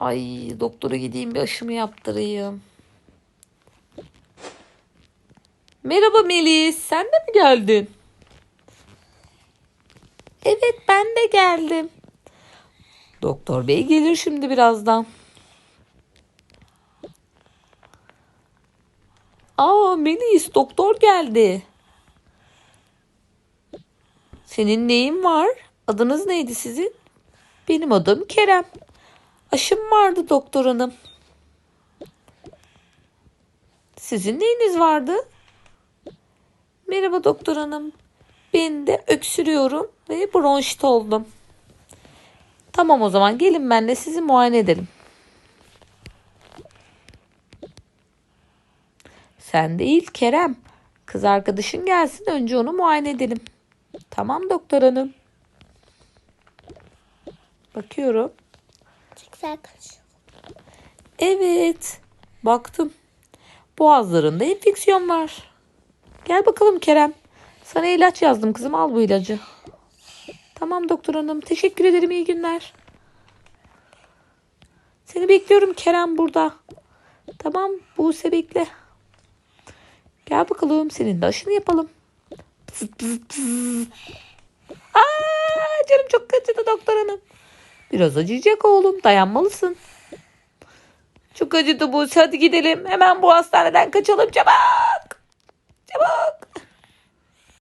Ay doktora gideyim bir aşımı yaptırayım. Merhaba Melis, sen de mi geldin? Evet, ben de geldim. Doktor bey gelir şimdi birazdan. Aa Melis, doktor geldi. Senin neyin var? Adınız neydi sizin? Benim adım Kerem. Aşım vardı doktor hanım. Sizin neyiniz vardı? Merhaba doktor hanım. Ben de öksürüyorum ve bronşit oldum. Tamam o zaman gelin benle sizi muayene edelim. Sen değil Kerem. Kız arkadaşın gelsin önce onu muayene edelim. Tamam doktor hanım. Bakıyorum. Evet. Baktım. Boğazlarında enfeksiyon var. Gel bakalım Kerem. Sana ilaç yazdım kızım. Al bu ilacı. Tamam doktor hanım. Teşekkür ederim. İyi günler. Seni bekliyorum Kerem burada. Tamam Buse bekle. Gel bakalım. Senin de aşını yapalım. Pızıt pızıt pızıt. Aa, canım çok acıdı doktor hanım. Biraz acıyacak oğlum. Dayanmalısın. Çok acıdı Buse. Hadi gidelim. Hemen bu hastaneden kaçalım. Çabuk.